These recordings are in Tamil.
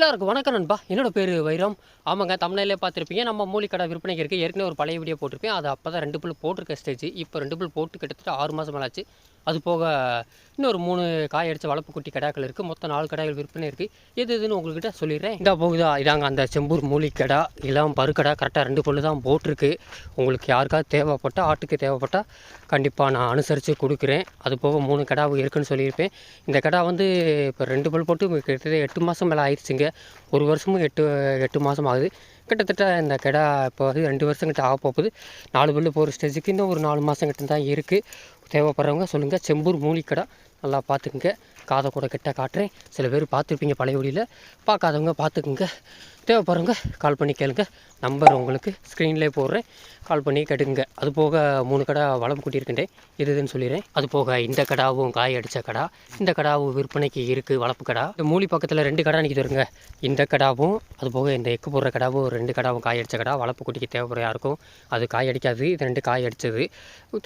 எல்லாருக்கும் வணக்கம் நண்பா. என்னோட பேர் வைரம். ஆமாங்க தமிழ்நிலே பார்த்துருப்பீங்க. நம்ம மூலிக்கடை விற்பனைக்கு இருக்குது ஏற்கனவே ஒரு பழைய வீடியோ போட்டிருப்பேன் அது அப்போ தான் ரெண்டு புல் போட்டிருக்க ஸ்டேஜ் இப்போ ரெண்டு புல் போட்டு கிட்டத்தட்ட ஆறு மாதம் மேலாச்சு. அது போக இன்னொரு மூணு காய் அடித்த வளர்ப்பு குட்டி கடாக்கள் இருக்குது மொத்தம் நாலு கடாய்கள் விற்பனை இருக்குது எது எதுன்னு உங்கள்கிட்ட சொல்லிடுறேன். இந்த போகுதா இதாங்க அந்த செம்பூர் மூலிக்கடா. இதெல்லாம் பருக்கடா கரெக்டாக ரெண்டு புல் தான் போட்டிருக்கு. உங்களுக்கு யாருக்காவது தேவைப்பட்டால் ஆட்டுக்கு தேவைப்பட்டால் கண்டிப்பாக நான் அனுசரித்து கொடுக்குறேன். அது போக மூணு கடாவு இருக்குன்னு சொல்லியிருப்பேன். இந்த கடா வந்து இப்போ ரெண்டு பல் போட்டு கிட்டத்தட்ட எட்டு மாதம் மேலே ஆயிடுச்சுங்க ஒரு வருஷமும் எட்டு எட்டு மாதம் ஆகுது. கிட்டத்தட்ட இந்த கிடா இப்போ வந்து ரெண்டு வருஷம் கிட்ட ஆக போகுது. நாலு பல்லு போகிற ஸ்டேஜுக்கு இன்னும் ஒரு நாலு மாதம் கிட்ட தான் இருக்குது தேவைப்படுறவங்க சொல்லுங்கள் செம்பூர் மூலிக்கடை நல்லா பார்த்துக்குங்க. காதை கூட கிட்ட காட்டுறேன். சில பேர் பார்த்துருப்பீங்க பழைய வழியில். பார்க்காதவங்க பார்த்துக்குங்க. தேவைப்படுறவங்க கால் பண்ணி கேளுங்க. நம்பர் உங்களுக்கு ஸ்க்ரீன்லேயே போடுறேன். கால் பண்ணி கேட்டுக்குங்க. அது போக மூணு கடை வளம் கூட்டியிருக்கின்றேன் இது இதுன்னு சொல்லிடுறேன். அது போக இந்த கடாவும் காய் அடித்த கடா. இந்த கடாவும் விற்பனைக்கு இருக்குது வளர்ப்பு கடா. இந்த மூலி பக்கத்தில் ரெண்டு கடை நிற்கிது தருங்க இந்த கடாவும் அது போக இந்த எக்கு போடுற கடாவும் ரெண்டு கடாவும் காய் அடித்த கடா. வளர்ப்பு குட்டிக்கு தேவைப்படுற யாருக்கும் அது காய் அடிக்காது. இது ரெண்டு காய் அடித்தது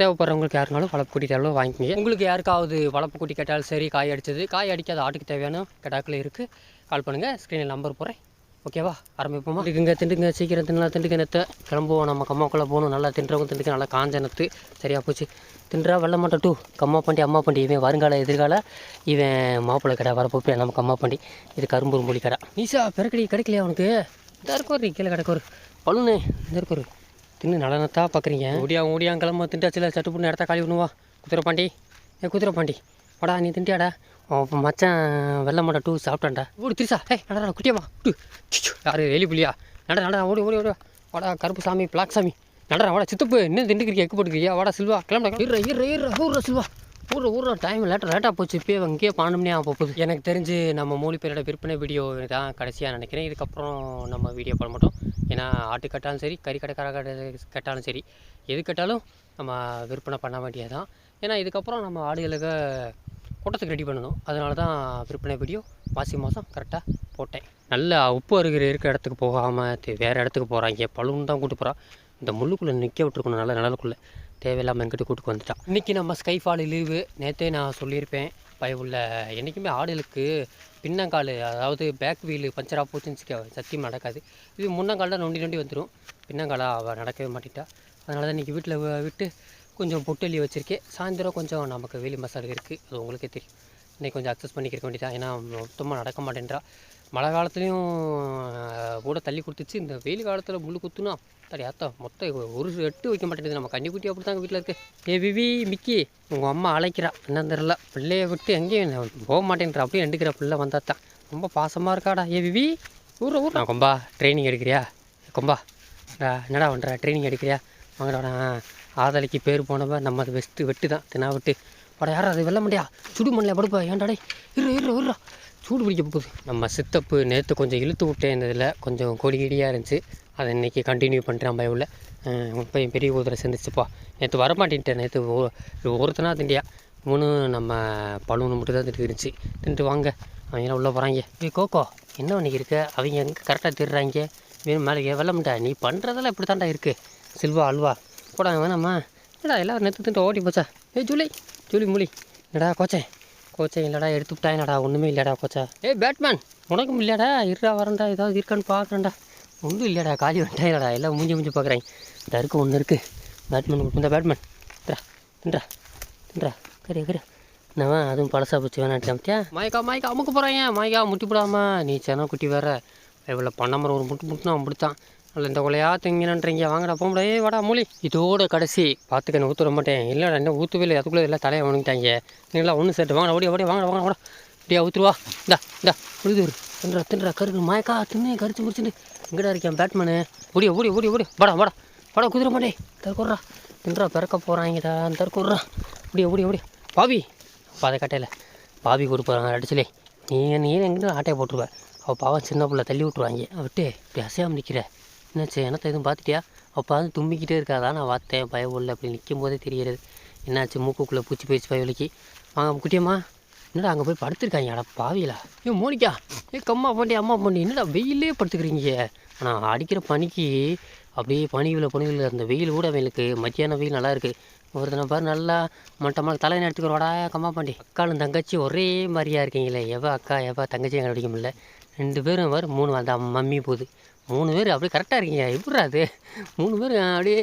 தேவைப்படுறவங்களுக்கு யாருனாலும் வளர்ப்பு குட்டி தேவையோ வாங்கிக்கிங்க. உங்களுக்கு யாருக்காவது வளர்ப்பு குட்டி கேட்டாலும் சரி காய் அடித்தது காய் அடிக்காத ஆட்டுக்கு தேவையான கடாக்கள் இருக்குது கால் பண்ணுங்கள் ஸ்க்ரீனில் நம்பர் போகிறேன் ஓகேவா ஆரம்பிப்போமா? இதுக்குங்க திண்டுங்க சீக்கிரம் தின்னலாம் திண்டுக்க நெத்த. கிளம்புவோம் நம்ம கம்மாக்குள்ளே போகணும். நல்லா தின்றவங்க திண்டுக்க நல்லா காஞ்ச நெத்து. சரியா போச்சு. தின்றா வெள்ள மாட்டோம் டூ. கம்மா பண்டி அம்மா பண்டி. இவன் வருங்கால எதிர்கால. இவன் மாப்பிள்ளை கடை வரப்போப்பே நம்ம கம்மா பண்டி. இது கரும்பூர் மொழி கடை. நீசா பெருக்கடி கிடைக்கலையா உனக்கு? இந்த இருக்கோர் நீ கீழே கிடக்கோரு பழுனு இந்த இருக்கோரு தின்னு நலனத்தா பார்க்குறீங்க ஓடியா ஓடியா கிளம்ப. திண்டாச்சில் சட்டு புண்ணு இடத்த காலி பண்ணுவா. குதிரை பாண்டி. ஏ குதிரை பாண்டி. வாடா நீ திண்டியாடா. மச்சான் வெள்ளை மாட்டை டூ சாப்பிட்டான்டா. ஓடி திரிசா. ஏய் நடடா குட்டியம்மா. டூ யாரு எலி புள்ளியா நட நட ஓடி ஓடி ஓடி. வாடா கருப்பு சாமி பிளாக் சாமி. நடடா வாடா சித்தப்பு என்ன திண்டுக்கிறியா எக்கு போட்டுக்கிறியா? வாடா சில்வா கிளம்பா ஈர ஈர ஈர ஊர்ற சில்வா. ஊர்ற ஊர்ற டைம் லேட்டாக லேட்டாக போச்சு. இப்போ அங்கேயே பன்னெண்டு ஆக போகுது. எனக்கு தெரிஞ்சு நம்ம மூலி பேரோட விற்பனை வீடியோ தான் கடைசியாக நினைக்கிறேன். இதுக்கப்புறம் நம்ம வீடியோ பண்ண மாட்டோம். ஏன்னா ஆட்டு கட்டாலும் சரி கறி கடைக்கார கடை கட்டாலும் சரி. எது கட்டாலும் நம்ம விற்பனை பண்ண வேண்டியதுதான். ஏன்னா இதுக்கப்புறம் நம்ம ஆடுகளுக்கு கூட்டத்துக்கு ரெடி பண்ணணும். அதனால தான் விற்பனை வீடியோ மாசி மாதம் கரெக்டாக போட்டேன். நல்லா உப்பு அருகிற இருக்கிற இடத்துக்கு போகாமல் வேறு இடத்துக்கு போகிறாங்க பழுன்னு தான் கூட்டு போகிறான் இந்த முள்ளுக்குள்ளே நிற்க விட்டுருக்கணும். நல்ல நிழலுக்குள்ளே. தேவையில்லாமல் என்கிட்ட கூட்டுக்கு வந்துட்டான் இன்றைக்கி நம்ம ஸ்கைஃபால் லீவு நேற்றே நான் சொல்லியிருப்பேன். பயவுள்ள என்றைக்குமே ஆடுகளுக்கு பின்னங்கால் அதாவது பேக் வீலு பஞ்சராக போச்சுன்னு சத்தியம் சத்தியமாக நடக்காது. இது முன்னங்கால் தான் நொண்டி நொண்டி வந்துடும் பின்னங்காலாக அவள் நடக்கவே மாட்டிட்டா. அதனால தான் இன்றைக்கி வீட்டில் விட்டு கொஞ்சம் பொட்டலி வச்சுருக்கேன். சாயந்தரம் கொஞ்சம் நமக்கு வேலி மசாலா இருக்குது அது உங்களுக்கே தெரியும். இன்னைக்கு கொஞ்சம் அக்சஸ் பண்ணிக்க வேண்டியதான் ஏன்னா மொத்தமாக நடக்க மாட்டேன்றா. மழை காலத்துலேயும் கூட தள்ளி கொடுத்துச்சு. இந்த வெயில் காலத்தில் முள் குத்துனா தடி அத்தா மொத்தம் ஒரு எட்டு வைக்க மாட்டேங்குது. நம்ம கன்னிக்குட்டி அப்படி தாங்க வீட்டில் இருக்கு. ஏ விவி மிக்கி உங்கள் அம்மா அழைக்கிறா. என்னன்னு தெரில பிள்ளையை விட்டு எங்கேயும் போக மாட்டேன்றா. அப்படியே எண்டுக்கிற பிள்ளை வந்தாத்தான். ரொம்ப பாசமாக இருக்காடா. ஏ விவி ஊர் ஊர் நான் கொம்பா ட்ரைனிங் எடுக்கிறியா? கொம்பா என்னடா பண்ணுற ட்ரைனிங் எடுக்கிறியா? வாங்கடா ஆதலைக்கு பேர் போனவன் நம்ம அது வெஸ்ட்டு வெட்டு தான் தினா வெட்டு. பட யாரா அது? வெல்ல முடியா சுடு மண்ணில் படுப்பா? ஏன்டாடே இரு இரு இருறா சூடு பிடிக்க போகுது. நம்ம சித்தப்பு நேற்று கொஞ்சம் இழுத்து விட்டேன் இந்த இதில் கொஞ்சம் கொடி கிடியாக இருந்துச்சு. அதை இன்றைக்கி கண்டினியூ பண்ணுறேன் பயவில் இப்போ பெரிய குதிரை சேர்ந்துச்சுப்பா நேற்று வரமாட்டேன்ட்டேன். நேற்று ஒருத்தனா திண்டியா. மூணு நம்ம பழுவனு மட்டும் தான் திட்டு இருந்துச்சு. தின்ட்டு வாங்க. அவங்க உள்ளே போகிறாங்க ஏய் கோகோ என்ன பண்ணிக்கு இருக்க? அவங்க எங்கே கரெக்டாக திடுறாங்க மேலே வெள்ளம்டா நீ பண்ணுறதெல்லாம் இப்படி தான்டா இருக்குது சில்வா அல்வா. போடா வேணாம்மா என்னடா எல்லோரும் நெத்து திட்டு ஓடி போச்சா? ஏய் ஜூலி ஜூலி மூலி. என்னடா கோச்சே? கோச்சே இல்லைடா எடுத்து என்னடா ஒன்றுமே இல்லைடா கோச்சா. ஏய் பேட்மேன் உனக்கும் இல்லைடா இருடா வரேன்டா ஏதாவது இருக்கான்னு பார்க்குறேன்டா ஒன்றும் இல்லைடா காலி வந்துட்டாங்கடா எல்லாம் மூஞ்சி மூஞ்சி பார்க்குறேன் இந்த இருக்கு ஒன்று இருக்குது பேட்மேன் இந்த பேட்மேன். தின்றா தின்றா தின்றா கரு கரி என்னவா அதுவும் பழசா போச்சு வேணாட்டியா மாய்க்கா மாய்க்கா அமுக்க போகிறாங்க மாய்க்கா முட்டி போடாமா நீ சேனா குட்டி வேற. இவ்வளோ பண்ணமரம் ஒரு முட்டு முட்டுனா அப்படித்தான் அதில் இந்த கொலையா திங்கினன்றீங்க. வாங்கடா போக முடியாது வாடா மூலி இதோட கடைசி. பார்த்துக்க நான் ஊற்ற மாட்டேன். இல்லைடா என்ன ஊற்றவே இல்லை அதுக்குள்ளே எல்லாம் தலையை வாங்கிட்டாங்க நீங்களா ஒன்று சேர்த்து வாங்கடா ஓடி ஓடி வாங்கடா வாங்க வாடா இப்படியா ஊற்றுருவா இந்தா இந்தா உழுது தின்றா தின்றா கருக்கு மயக்கா தின்னு கரிச்சு முடிச்சுட்டு எங்கடா இருக்கேன் பேட்மேனு? ஓடி ஓடி ஓடி ஓடி வாடா வாடா. வாடா குதிரை மாட்டே. தற்கொடுறா. தின்றா பிறக்க போகிறாங்கடா தற்கொடுறா. ஓடி ஓடி ஓடி பாபி. பாதை கட்டையில் கூட கொடுப்பாங்க அடிச்சலே. நீ நீ எங்கே ஆட்டையை போட்டுருவேன் அவள் பாவம் சின்ன பிள்ளை தள்ளி விட்டுருவாங்க. விட்டு இப்படி அசையாமல் நிற்கிற என்னாச்சு என்னத்தை எதுவும் பார்த்துட்டியா? அப்போ வந்து தும்பிக்கிட்டே இருக்காதா? நான் பார்த்தேன் பயம் இல்லை அப்படி நிற்கும் போதே தெரிகிறது என்னாச்சு? மூக்குக்குள்ளே பூச்சி போயிடுச்சு பயவலிக்கு வாங்க குட்டியம்மா. என்னடா அங்கே போய் படுத்துருக்காங்க அட பாவிலா ஏ மோனிக்கா ஏ கம்மா பாண்டி அம்மா பாண்டி என்னடா வெயிலே படுத்துக்கிறீங்க? ஆனால் அடிக்கிற பனிக்கு அப்படியே பனிவில் பனிவில் அந்த வெயில் கூட அவங்களுக்கு மத்தியான வெயில் நல்லா இருக்குது ஒருத்தனை பாரு நல்லா மட்டமாக தலையை எடுத்துக்கிறோடா கம்மா பாண்டி அக்காலும் தங்கச்சி ஒரே மாதிரியா இருக்கீங்களே. எவ அக்கா எவ தங்கச்சி பிடிக்க முடியல. ரெண்டு பேரும் வரும் மூணு அந்த மம்மி போகுது. மூணு பேர் அப்படியே கரெக்டாக இருக்கீங்க. எப்படிடா அது மூணு பேர் அப்படியே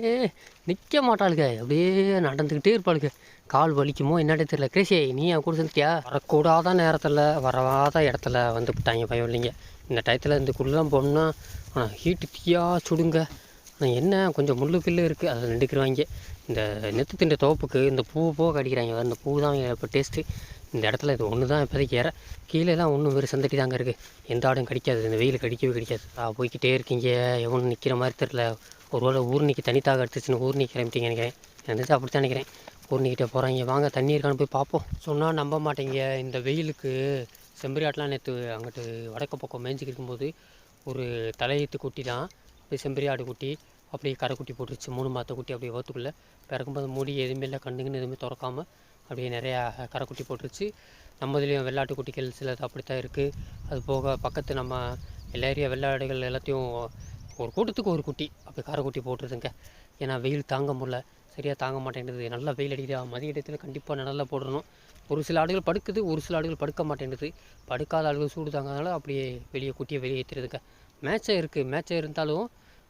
நிற்க மாட்டாளுங்க. அப்படியே நடந்துக்கிட்டே இருப்பாளுங்க. கால் வலிக்குமோ என்னடே தெரியல. கிரேசி நீ என் கூட சேர்ந்துட்டியா? வரக்கூடாத நேரத்தில் வரவாத இடத்துல வந்து விட்டாங்க பயம் இல்லைங்க. இந்த டயத்தில் இந்த குள்ளெலாம் போகணுன்னா ஹீட்டு தீயா சுடுங்க. என்ன கொஞ்சம் முள்ளு பில்லு இருக்குது அதை நின்றுக்குருவாங்க. இந்த நெத்து தின்ற தோப்புக்கு இந்த பூ போக அடிக்கிறாங்க. இந்த பூ தான் இப்போ டேஸ்ட்டு இந்த இடத்துல இது ஒன்று தான் இப்போதைக்கு ஏற கீழேலாம் ஒன்றும் வெறும் சந்தடி தாங்க இருக்குது எந்த ஆடும் கடிக்காது. இந்த வெயில் கடிக்கவே கடிக்காது. ஆ, இருக்கீங்க. எவனும் நிற்கிற மாதிரி தெரில ஒரு வேளை ஊர்னிக்கு தனித்தாக எடுத்துச்சுன்னு ஊர்னி கிளம்பிட்டீங்க நினைக்கிறேன். எனக்கு அப்படி தான் நினைக்கிறேன் ஊர்னிக்கிட்டே போகிறாங்க வாங்க தண்ணி இருக்கான்னு போய் பார்ப்போம். சொன்னால் நம்ப மாட்டேங்க. இந்த வெயிலுக்கு செம்பரியாட்டெலாம் நேற்று அங்கிட்டு வடக்கு பக்கம் மேய்ஞ்சிக்கு இருக்கும்போது ஒரு தலையீத்து குட்டி தான். அப்படியே செம்பரி ஆடு குட்டி அப்படியே கரைக்குட்டி போட்டுருச்சு. மூணு மாத்த குட்டி அப்படியே ஓத்துக்குள்ளே பிறக்கும்போது மூடி எதுவுமே இல்லை. கண்ணுங்கன்னு எதுவுமே திறக்காமல் அப்படியே நிறையா கரைக்குட்டி போட்டுருச்சு. நம்ம இதுலேயும் வெள்ளாட்டு குட்டிகள் சிலது அப்படி தான் இருக்குது அது போக பக்கத்து நம்ம எல்லா ஏரியா வெள்ளாடுகள் எல்லாத்தையும் ஒரு கூட்டத்துக்கு ஒரு குட்டி அப்படி கரைக்குட்டி போட்டுருதுங்க. ஏன்னா வெயில் தாங்க முடியல. சரியாக தாங்க மாட்டேங்குது நல்லா வெயில் அடிக்குதா. மதிய இடத்துல கண்டிப்பாக நல்லா போடணும். ஒரு சில ஆடுகள் படுக்குது ஒரு சில ஆடுகள் படுக்க மாட்டேங்குது படுக்காத ஆடுகள் சூடு தாங்காதனால அப்படியே வெளியே குட்டியை வெளியே ஏற்றிடுதுங்க இருக்குது மேட்சாக இருந்தாலும்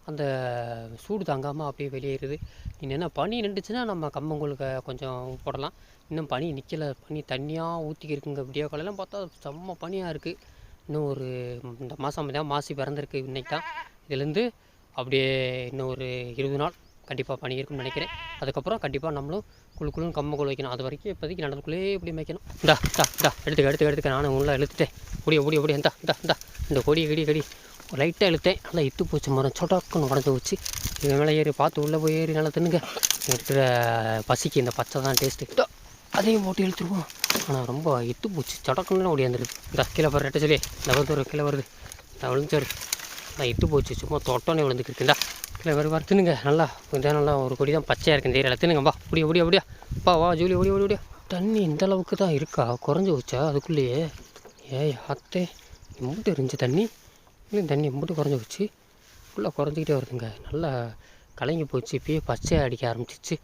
அந்த சூடு தாங்காமல் அப்படியே வெளியேறுது. இன்னும் என்ன பனி நின்றுச்சுன்னா நம்ம கம்பங்களுக்கு கொஞ்சம் போடலாம். இன்னும் பனி நிற்கலை பனி தண்ணியாக ஊற்றிக்கி இருக்குங்க விடிய காலையெல்லாம் பார்த்தா செம்ம பனியாக இருக்குது இன்னும் ஒரு இந்த மாதம் தான் மாசி பிறந்திருக்கு இன்றைக்கி தான் இதுலேருந்து அப்படியே இன்னும் ஒரு இருபது நாள் கண்டிப்பாக பனி இருக்கும்னு நினைக்கிறேன். அதுக்கப்புறம் கண்டிப்பாக நம்மளும் குழு குழுன்னு கம்ம வைக்கணும். அது வரைக்கும் இப்போதைக்கு நடந்துக்குள்ளே இப்படி மேய்க்கணும். இந்தா இந்தா இந்தா எடுத்துக்க எடுத்துக்க எடுத்துக்க. நானும் உள்ள இழுத்துட்டேன். ஓடிய ஓடிய ஓடிய இந்தா இந்தா இந்தா. இந்த கொடியை கடி கடி லைட்டாக இழுத்தேன். நல்லா இத்து போச்சு மரம். சொடாக்குன்னு உடஞ்சி போச்சு. இது மேலே ஏறி பார்த்து உள்ளே போய் ஏறி நல்லா தின்னுங்க. இருக்கிற பசிக்கு இந்த பச்சை தான் டேஸ்ட்டு. அதையும் போட்டு இழுத்துருவோம். ஆனால் ரொம்ப இத்து போச்சு. சடக்குன்னு ஓடியாந்துருக்கு இந்த கீழே பாரு ரெட்ட சொல்லி இந்த ஒரு கீழே வருது. இந்த நான் இட்டு போச்சு. சும்மா தொட்டோன்னே விழுந்துக்கிட்டுண்டா கீழே வரு வர தின்னுங்க. நல்லா கொஞ்சம் நல்லா ஒரு கொடி தான் பச்சையாக இருக்கு. இந்த ஏரியாவில் தின்னுங்க வா. ஓடியா ஓடியா ஓடியா. வா வா ஜூலி ஓடி ஓடி ஓடியா. தண்ணி இந்த அளவுக்கு தான் இருக்கா? குறைஞ்சி போச்சா அதுக்குள்ளேயே? ஏய் அத்தே. எம்பிட்டு இருந்துச்சு தண்ணி. இல்லை தண்ணி எம்பிட்டு குறைஞ்சி போச்சு. ஃபுல்லாக குறைஞ்சிக்கிட்டே வருதுங்க. நல்லா கலங்கி போச்சு. இப்பயே பச்சையாக அடிக்க ஆரம்பிச்சிச்சு.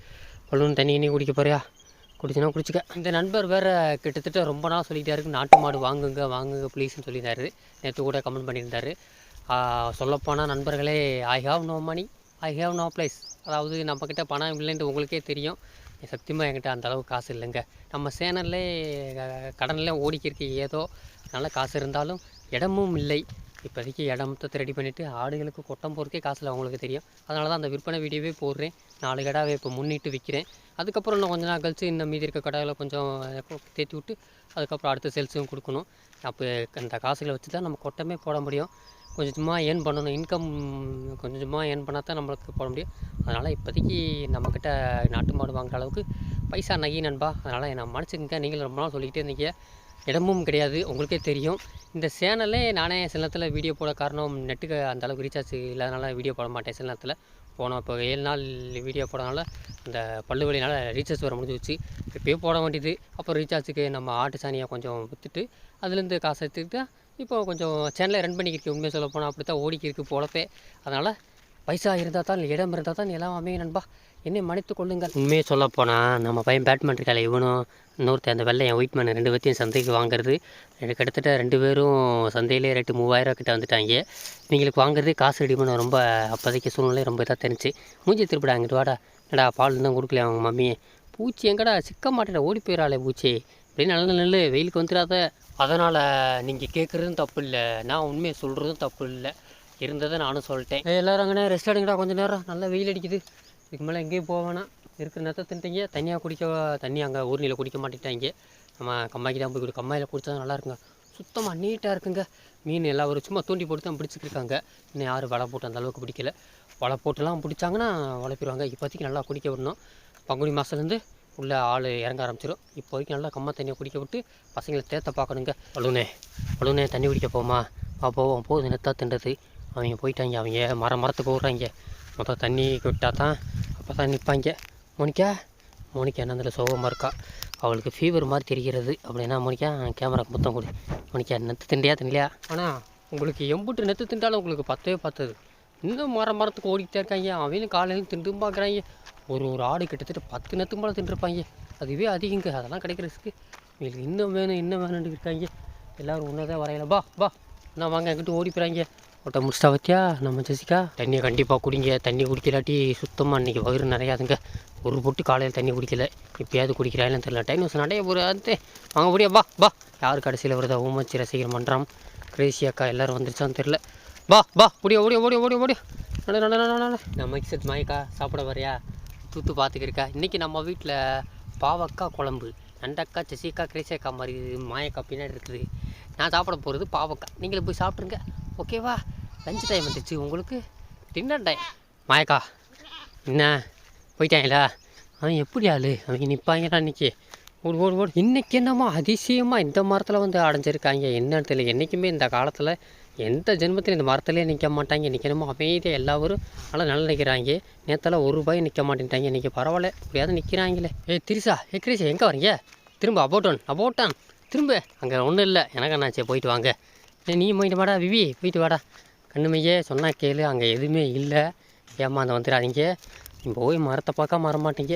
பலூன் தண்ணி இனி குடிக்க போறியா? குடிச்சுனா குடிச்சிக்க. இந்த நண்பர் வேறு கிட்டத்தட்ட ரொம்ப நாள் சொல்லிக்கிட்டே இருக்கு நாட்டு மாடு வாங்குங்க வாங்குங்க ப்ளீஸ்னு சொல்லியிருந்தாரு. நேற்று கூட கமெண்ட் பண்ணியிருந்தார். சொல்லப்போனால் நண்பர்களே I have no money I have no place அதாவது நம்மக்கிட்ட பணம் இல்லைன்ட்டு உங்களுக்கே தெரியும். சத்தியமாக என்கிட்ட அந்த அளவுக்கு காசு இல்லைங்க. நம்ம சேனல்லே கடனில் ஓடிக்கிருக்கு ஏதோ நல்ல காசு இருந்தாலும் இடமும் இல்லை. இப்போதைக்கு இடமத்தை ரெடி பண்ணிவிட்டு ஆடுகளுக்கு கொட்டம் போகிறதுக்கே காசில் அவங்களுக்கு தெரியும். அதனால தான் அந்த விற்பனை வீடியோவே போடுறேன். நாலு கடாவை இப்போ முன்னிட்டு விற்கிறேன் அதுக்கப்புறம் இன்னும் கொஞ்ச நாள் கழிச்சு இன்னும் மீதி இருக்க கடாவில் கொஞ்சம் தேற்றி விட்டு அதுக்கப்புறம் அடுத்த சேல்ஸும் கொடுக்கணும். அப்போ அந்த காசுகளை வச்சு தான் நம்ம கொட்டமே போட முடியும். கொஞ்சம் கொஞ்சமாக ஏர்ன் பண்ணணும். இன்கம் கொஞ்சம் கொஞ்சமாக ஏர்ன் பண்ணால் தான் நம்மளுக்கு போட முடியும். அதனால் இப்போதைக்கு நம்மக்கிட்ட நாட்டு மாடு வாங்குற அளவுக்கு பைசா நகி நண்பா. அதனால் நான் மன்னிச்சுக்கங்க. நீங்களும் ரொம்ப நாள் சொல்லிக்கிட்டே இருந்தீங்க. இடமும் கிடையாது உங்களுக்கே தெரியும். இந்த சேனலே நானே சில நேரத்தில் வீடியோ போட காரணம் நெட்டுக்கு அந்தளவுக்கு ரீசார்ஜ் இல்லாதனால வீடியோ போட மாட்டேன் சில நேரத்தில். போனோம் இப்போ ஏழு நாள் வீடியோ போடனால அந்த பல்லு வலினால ரீசார்ஜ் வர முடிஞ்சிச்சு இப்போயே போட வேண்டியது. அப்புறம் ரீசார்ஜுக்கு நம்ம ஆட்டு சாணியை கொஞ்சம் விற்றுட்டு அதுலேருந்து காசு எடுத்துக்கிட்டு இப்போ கொஞ்சம் சேனலை ரன் பண்ணிக்கிருக்கு உண்மையை சொல்ல போனால் அப்படி தான் ஓடிக்கிருக்கு போலப்பே. அதனால் பைசா இருந்தால் தான் இடம் இருந்தால் தான் எல்லாமே நண்பா. என்னை மன்னித்து கொள்ளுங்கள். உண்மையை சொல்ல போனால் நம்ம பையன் பேட்மேன் இருக்கால இவனும் இன்னொருத்தன் அந்த வெள்ளை என் ஒயிட்மேன் ரெண்டு பேர்த்தையும் சந்தைக்கு வாங்குறது. கிட்டத்தட்ட ரெண்டு பேரும் சந்தையிலே ரேட்டு மூவாயிரம் கிட்ட வந்துட்டாங்க. இவங்களுக்கு வாங்குறதே காசு ரெடி பண்ண ரொம்ப அப்போதைக்கு சூழ்நிலை ரொம்ப இதாக தெரிஞ்சு. மூஞ்சி திருப்பிடா அங்கிட்டு வாடா. என்னடா பால் தான் கொடுக்கல அவங்க மம்மியை? பூச்சி எங்கடா சிக்க மாட்டேடா ஓடி போயிடாளே பூச்சி. அப்படின்னு நல்ல நல்ல வெயிலுக்கு வந்துடாத. அதனால் நீங்கள் கேட்குறதும் தப்பு இல்லை. நான் உண்மையை சொல்கிறதும் தப்பு இல்லை. இருந்ததை நானும் சொல்லிட்டேன். எல்லோரும் எல்லாரும் அங்கே ரெஸ்ட் எடுங்கடா கொஞ்சம் நேரம். நல்லா வெயில் அடிக்குது. இதுக்கு மேலே எங்கேயும் போக இருக்கிற நேரத்தை தின்ட்டீங்க தனியாக குடிக்க தண்ணி அங்கே ஊர்னியில் குடிக்க மாட்டேட்டாங்க நம்ம கம்மாய்க்கு தான் போய் குடி கம்மாயில் குடித்தா நல்லா இருக்குங்க சுத்தமாக நீட்டாக இருக்குங்க. மீன் எல்லாம் ஒரு சும்மா தூண்டி போட்டு தான் பிடிச்சிருக்காங்க இன்னும் யாரும் வலை போட்டு அந்த அளவுக்கு பிடிக்கல. வலை போட்டுலாம் பிடிச்சாங்கன்னா வளர்ப்பிடுவாங்க இப்போதைக்கு நல்லா குடிக்க விடணும். பங்குனி மாதத்துலேருந்து உள்ளே ஆள் இறங்க ஆரம்பிச்சிடும் இப்போதைக்கு நல்லா கம்மா தண்ணியை குடிக்க விட்டு பசங்களை தேத்த பார்க்கணுங்க. பலூனே பலூனே தண்ணி குடிக்க போமா? வா போவோம். போகுது நெத்தா தின்றது. அவங்க போயிட்டாங்க. அவங்க மரம் மரத்துக்கு ஓடுறாங்க. மொத்தம் தண்ணி விட்டால் தான் அப்போ தான் நிற்பாங்க. மோனிக்கா மோனிக்கா என்னதில் சோகமாக இருக்கா? அவளுக்கு ஃபீவர் மாதிரி தெரிகிறது அப்படின்னா மோனிக்கா கேமராக்கு மொத்தம் கொடு. மோனிக்கா நெத்து திண்டியா திண்டலையா ஆனால் உங்களுக்கு எம்புட்டு நெத்து திண்டாலும் உங்களுக்கு பத்தவே பார்த்தது இன்னும் மரம் மரத்துக்கு ஓடிக்கிட்டே இருக்காங்க. அவங்களும் காலையிலும் திண்டும் பார்க்குறாங்க. ஒரு ஒரு ஆடு கிட்டத்தட்ட பத்து நெத்து மேலே தின்றுருப்பாங்க. அதுவே அதிகங்க. அதெல்லாம் கிடைக்கிறதுக்கு இவங்களுக்கு இன்னும் வேணும் இன்னும் வேணும்னு இருக்காங்க. எல்லோரும் ஒன்றா தான் வரையல. பா பா நான் வாங்க எங்கிட்ட ஓடி போகிறாங்க ஓட்ட முடிச்சிட்டா பார்த்தியா நம்ம ஜெசிகா தண்ணியை கண்டிப்பாக குடிங்க. தண்ணி குடிக்கலாட்டி சுத்தமாக இன்றைக்கி வயிறு நிறையாதுங்க. ஒரு பொட்டு காலையில் தண்ணி குடிக்கல. இப்போயாவது குடிக்கிறான்னு தெரியல. டைனோஸ் நடைய ஒரு வாங்க முடியா வா பா யார் கடைசியில் வருதா? ஊமச்சி ரசிகர் மன்றம். கிரேசி அக்கா எல்லோரும் வந்துருச்சான்னு தெரில பா பா ஓடியா ஓடியா ஓடியா ஓடியா ஓடியா. நட நட நட நட நம்ம கிசத் மாயக்கா சாப்பிட வரையா? தூத்து பார்த்துக்கிருக்கா? இன்றைக்கி நம்ம வீட்டில் பாவக்காய் குழம்பு. நண்டக்கா சசிக்கா கிரேசியக்கா மாதிரி மாயக்கா பின்னாடி இருக்குது. நான் சாப்பிட போகிறது பாவக்காய் நீங்களே போய் சாப்பிட்ருங்க ஓகேவா? லஞ்ச் டைம் வந்துச்சு. உங்களுக்கு டின்னர் டைம். மாயக்கா என்ன? போயிட்டாங்களா? அவன் எப்படி ஆளு? அவங்க நிற்பாங்கடா இன்றைக்கி ஓடு ஓடு ஓடு. இன்றைக்கி என்னமோ அதிசயமாக இந்த மரத்தில் வந்து அடைஞ்சிருக்காங்க. என்னன்னு தெரியல. என்றைக்குமே இந்த காலத்தில் எந்த ஜென்மத்திலும் இந்த மரத்துலேயே நிற்க மாட்டாங்க. நிற்கணுமோ அமைதியாக எல்லாரும் நல்லா நல்லா நிற்கிறாங்க நேற்றுல ஒரு ரூபாய் நிற்க மாட்டேன்ட்டாங்க. இன்றைக்கி பரவாயில்ல. எப்படியாவது நிற்கிறாங்களே ஏ திரிசா ஏ கிரீஷா எங்கே வரீங்க? திரும்ப அபோட்டான் அபோட்டான். திரும்ப. அங்கே ஒன்றும் இல்லை. எனக்கு என்னாச்சு? போயிட்டு வாங்க. நீ போயிட்டு வாடா விவி. போயிட்டு வாடா. கண்ணுமையே சொன்னா கேளு அங்கே எதுவுமே இல்லை. ஏமாந்த வந்துடாதீங்க நீ போய் மரத்தை பார்க்க மற மாட்டீங்க.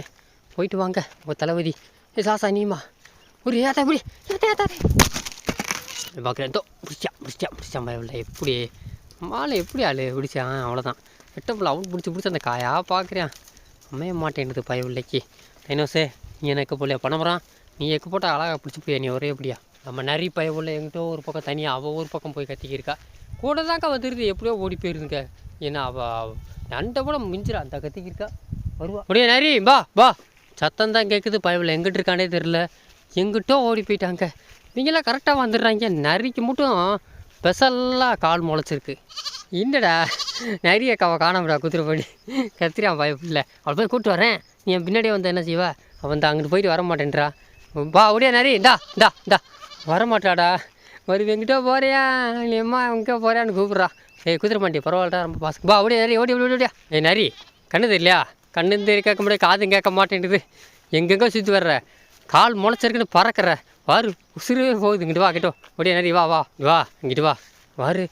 போயிட்டு வாங்க உங்கள் தளபதி. ஏ சாசா நீமா ஒரு ஏத்தா இப்படி ஏத்தா ஏத்தா பார்க்குறேன். தோ பிடிச்சா பிடிச்சா பிடிச்சா பயமில்ல எப்படி? மாலை எப்படி ஆளு? பிடிச்சான் அவ்வளோதான் எட்டப்பில் அவுட் பிடிச்சி பிடிச்சி அந்த காயா பார்க்குறேன். அமைய மாட்டேன்றது பயவில்லைக்கு டைனோஸே நீ எனக்கு எக்க பணமுறான் நீ எக்க போட்டால் அழகாக பிடிச்சி போய் நீ ஒரே எப்படியா நம்ம நிறைய பயவில்லை எங்கிட்ட ஒரு பக்கம் தனியாக அவள் ஒரு பக்கம் போய் கத்திக்கிருக்கா. கூட தான்க்கா வந்துருது எப்படியோ ஓடி போயிருதுங்க. ஏன்னா அவள் நண்டை கூட மிஞ்சிடா அந்த கத்திக்கிருக்கா வருவா. அப்படியே நரி வா வா. சத்தம் தான் கேட்குது பயவில் எங்கிட்டு இருக்கானே தெரில எங்கிட்டோ ஓடி போயிட்டாங்க. நீங்களாம் கரெக்டாக வந்துடுறாங்க. நரிக்கு மட்டும் ஸ்பெஷலாக கால் முளைச்சிருக்கு. என்னடா? நிறைய அக்காவை காணாமடா குதிரை பண்ணி கத்திரியான் பயப்பில்ல அவள் போய் கூப்பிட்டு வரேன். நீ என் பின்னாடியே வந்து என்ன செய்வா? அவன் வந்து அங்கிட்டு போயிட்டு வர மாட்டேன்றா வா அப்படியே நரி. இந்தா இந்தா இந்தா. வரமாட்டாடா. ஒரு எங்கிட்ட போறியா? நீ அம்மா எங்கே போறியான்னு கூப்பிட்றா. ஏய் குதிரை மாட்டி பரவாயில்லடா ரொம்ப பாசம். வா அப்படியே நரி ஓடி ஓடி ஓடியா. ஏய் நரி கண்ணு தெரியலையா? கண்ணு தெரிய கேட்க முடியாது காதும் கேட்க மாட்டேன்டுது எங்கெங்கோ சுற்றி வர்ற. கால் முளைச்சிருக்குன்னு பறக்கிற. வாரு உசுரு போகுது. இங்கிட்டு வா கிட்டோ ஓடியா நரி வா வா வா இங்கிட்டு வா. வாரு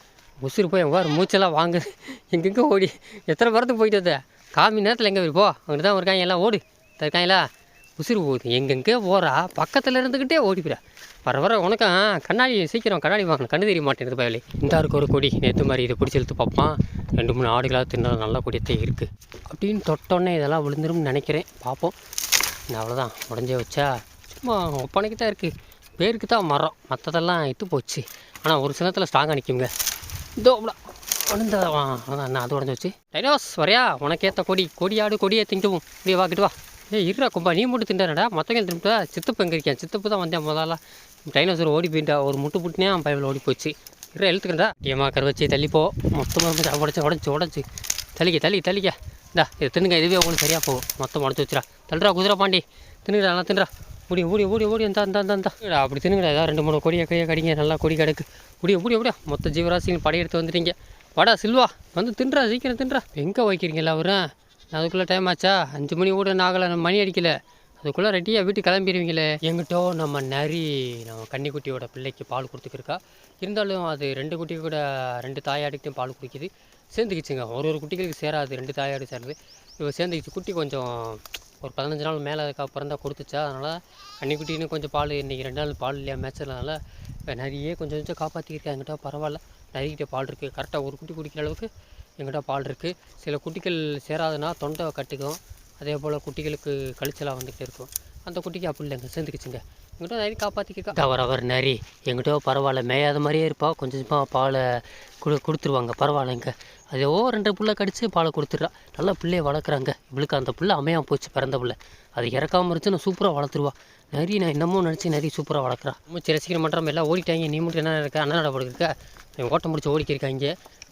உசுறு போய் வாரு மூச்செல்லாம் வாங்குது எங்கெங்கே ஓடி. எத்தனை மரத்துக்கு போயிட்டு வந்த? காமி நேரத்தில் எங்கே போ அங்கிட்டு தான் இருக்காங்க எல்லாம் ஓடு. இந்த இருக்காங்களா உசுறு போகுது. எங்கெங்கே போகிறா பக்கத்தில் இருந்துக்கிட்டே ஓடி வர வர உனக்கு கண்ணாடி சீக்கிரம் கண்ணாடி வாங்கணும். கண்ணு தெரிய மாட்டேங்குது பயலே. இந்த இருக்கு ஒரு கொடி. நேற்று மாதிரி இதை பிடிச்சி இழுத்து பார்ப்பான். ரெண்டு மூணு ஆடுகளாக தின்னா நல்ல கொடியத்தே இருக்குது அப்படின்னு தொட்டோன்னே இதெல்லாம் விழுந்துரும்னு நினைக்கிறேன். பார்ப்போம். நான் அவ்வளோதான் உடஞ்சே வச்சா சும்மா ஒப்பனைக்கு தான் இருக்குது பேருக்கு தான் மரம். மற்றதெல்லாம் இத்து போச்சு. ஆனால் ஒரு சிலத்தில் ஸ்ட்ராங்காக நிற்குங்க இதோ உடந்த அதான் அது உடஞ்சி வச்சு. டைனோஸ் வரையா? உனக்கேற்ற கொடி. கொடியாடு கொடியை திங்கவும் இப்படியே வாக்கிட்டு வா. ஏய் இருடா கும்பா நீ மட்டும் திண்டாடா மற்றவங்க திரும்பிட்டா சித்தப்பு எங்கே இருக்கேன்? சித்தப்பு தான் வந்தேன் முதல்ல. டைனோசர் ஓடி போயிட்டா ஒரு முட்டு புட்டினே அவன் பயவில் ஓடி போச்சு. இருடா எழுத்துக்கண்டா ஏமா கரு வச்சு தள்ளிப்போ மொத்தமாக உடச்சி உடச்சி உடச்சி தள்ளிக்க தள்ளி தள்ளிக்க. இந்தா இது தின்னுங்க இதுவே உங்களுக்கு சரியாக போகும். மொத்தம் உடச்சி வச்சுரா தள்ளுறா குதிரை பாண்டி. தின்னுடா நல்லா தின்றா முடியும் ஓடி ஓடி ஓடி இந்த இந்த இந்த அப்படி தின்னுங்கடா. ஏதாவது ரெண்டு மூணு கொடியை கையை கடிங்க. நல்லா கொடி கிடக்கு. ஓடி ஓடி ஓடியா மொத்த ஜீவராசிகள் படையெடுத்து வந்துட்டீங்க. வாடா சில்வா வந்து தின்றா சீக்கிரம் தின்றா எங்கே வைக்கிறீங்களா அவரை அதுக்குள்ளே டைம் ஆச்சா? அஞ்சு மணி கூட நாகலை மணி அடிக்கல. அதுக்குள்ளே ரெட்டியாக வீட்டுக்கு கிளம்பிடுவீங்களே. எங்கிட்டோ நம்ம நரி நம்ம கன்னிக்குட்டியோட பிள்ளைக்கு பால் கொடுத்துக்கிருக்கா. இருந்தாலும் அது ரெண்டு குட்டி கூட ரெண்டு தாயாடுக்கிட்டையும் பால் குடிக்குது. சேர்ந்துக்கிச்சுங்க. ஒரு ஒரு குட்டிகளுக்கு சேராது ரெண்டு தாயாடு சேருது. இப்போ சேர்ந்துக்கிச்சு. குட்டி கொஞ்சம் ஒரு பதினஞ்சு நாள் மேலே அப்புறம் தான் கொடுத்துச்சா? அதனால் கன்னிக்குட்டின்னு கொஞ்சம் பால் இன்றைக்கி ரெண்டு நாள் பால் இல்லையா மேய்ச்சதுனால நிறைய கொஞ்சம் கொஞ்சம் காப்பாற்றிக்கிட்டேன் என்கிட்ட பரவாயில்ல. நிறைய பால் இருக்குது கரெக்டாக ஒரு குட்டி குடிக்கிற அளவுக்கு எங்கிட்ட பால் இருக்குது சில குட்டிகள் சேராதுன்னா தொண்டை கட்டுக்கும். அதே போல் குட்டிகளுக்கு கழிச்சலாக வந்துக்கிட்டு இருக்கும். அந்த குட்டிக்கு அப்படி இல்லைங்க சேர்ந்துக்கிச்சுங்க. எங்கிட்ட நிறைய காப்பாற்றிக்கிட்டா அவர் அவர் நரி. எங்கிட்ட பரவாயில்ல மேயாத மாதிரியே இருப்பா. கொஞ்சம் கொஞ்சமாக பாலை கொடு கொடுத்துருவாங்க பரவாயில்லைங்க. அதோ ரெண்டு புள்ள கடிச்சு பாலை கொடுத்துட்றா. நல்லா பிள்ளைய வளர்க்குறாங்க. இவளுக்கு அந்த புள்ள அமையாம போச்சு பிறந்த புள்ள அது இறக்காம இருந்துச்சுன்னு சூப்பராக வளர்த்துருவா. நரி நான் இன்னமும் நினச்சி நரி சூப்பராக வளர்க்குறா. மூச்சு ரசிக்கிற மன்றம் எல்லாம் ஓடிட்டாங்க. நீ மட்டும் என்ன இருக்க அண்ணன் நடப்படு இருக்க? ஓட்டம் முடிச்சு ஓடிக்கிருக்காங்க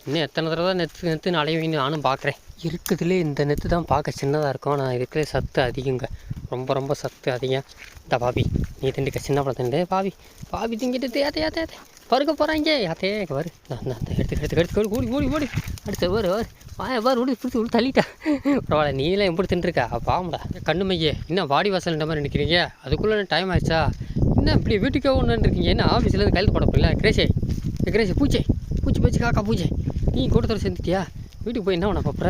இன்னும் எத்தனை தடவை தான் நெத்து நெத்துன்னு அலைவீங்கன்னு நானும் பார்க்குறேன். இருக்கிறதுலே இந்த நெத்து தான் பார்க்க சின்னதாக இருக்கும். ஆனால் இருக்கிற சத்து அதிகங்க. ரொம்ப ரொம்ப சத்து அதிகம். இந்த பாபி நீ திண்டுக்க சின்ன பழம் திண்டு. பாபி பாபி திங்கிட்டு தேத்தை ஏத்தே ஏத்தே பருக்க போகிறாங்க யாத்தே வரு. நான் அந்த எடுத்து எடுத்து எடுத்து ஓடி ஓடி ஓடி. அடுத்து வரு வரு. வாய வாரு ஓடி பிடிச்சி உள்ள தள்ளிட்டா. பரவாயில்ல நீலாம் எப்படி தின்றுருக்கா? பாவம்டா. கண்ணு மையே. இன்னும் வாடி வாசல்ன்ற மாதிரி நிற்கிறீங்க அதுக்குள்ளே டைம் ஆயிடுச்சா? என்ன இப்படி வீட்டுக்கே ஒன்று இருக்கீங்க? என்ன ஆஃபீஸ்லேருந்து கையில் போட போறீங்களா? கிரேஷே கிரேஷே பூச்சே. பேச்சு பேச்சு காக்கா பூஜை. நீ கூட்டத்தில் சேர்ந்துட்டியா? வீட்டுக்கு போய் என்ன பண்ண பாப்புற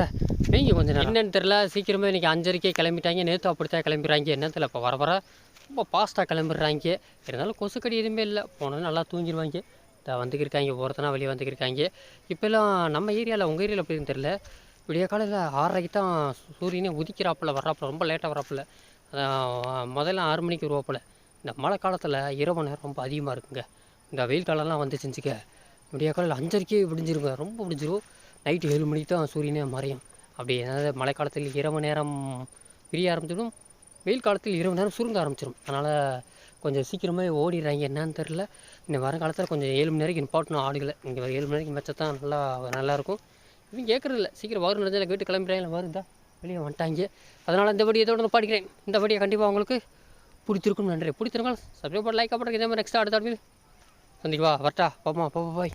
நீங்க கொஞ்சம் நேரம். என்னன்னு தெரில சீக்கிரமே இன்றைக்கி அஞ்சரைக்கே கிளம்பிட்டாங்க. நேற்று அப்படித்தான் கிளம்பிடுறாங்க. என்ன இப்போ வர வர? ரொம்ப ஃபாஸ்ட்டாக கிளம்பிடுறாங்க. இருந்தாலும் கொசுக்கடி எதுவுமே இல்லை. போனோன்னு நல்லா தூங்கிடுவாங்க. த வந்துக்கிருக்காங்க ஒருத்தனா வெளியே வந்துக்கிருக்காங்க இப்போல்லாம் நம்ம ஏரியாவில் உங்கள் ஏரியாவில் எப்படின்னு தெரில விடிய காலையில் ஆறரைக்கு தான் சூரியனே உதிக்கிறாப்புல வர்றாப்புல. ரொம்ப லேட்டாக வர்றாப்புல. முதல்ல ஆறு மணிக்கு வருவாப்புல. இந்த மழை காலத்தில் இரவு நேரம் ரொம்ப அதிகமாக இருக்குங்க. இந்த வெயில் காலம்லாம் வந்து செஞ்சுக்க விடிய காலையில் அஞ்சரைக்கே விடிஞ்சிருங்க. ரொம்ப விடிஞ்சிரும். நைட்டு ஏழு மணிக்கு தான் சூரியனே மறையும். அப்படி ஏதாவது மழை காலத்தில் இரவு நேரம் பிரிய ஆரம்பிச்சிடும். வெயில் காலத்தில் இரவு நேரம் சுருங்க ஆரம்பிச்சிடும் அதனால் கொஞ்சம் சீக்கிரமே ஓடிடுறாங்க என்னன்னு தெரில இந்த வரங்காலத்தில் கொஞ்சம் ஏழு மணி நேரம் இம்பார்ட்டன் ஆடுகளை. இங்கே ஏழு மணி நேரம் வச்சா தான் நல்லா நல்லாயிருக்கும் இவங்க கேட்குறதில்ல சீக்கிரம் வரும் நடந்தால் வீட்டு கிளம்புறாங்க வருந்தா வெளியே வந்துட்டாங்க. அதனால் இந்த வடி தொடர்ந்து நான் படிக்கிறேன். இந்த வடியை கண்டிப்பாக உங்களுக்கு பிடிச்சிருக்கும் நன்றி பிடிச்சிருக்காங்க சப்ஸ்கிரைப் பண்ணி லைக் பண்ணுறேன் இதே மாதிரி நெக்ஸ்ட் அடுத்த அடுத்து சந்திக்கு வா வரட்டா போமா போ போய்.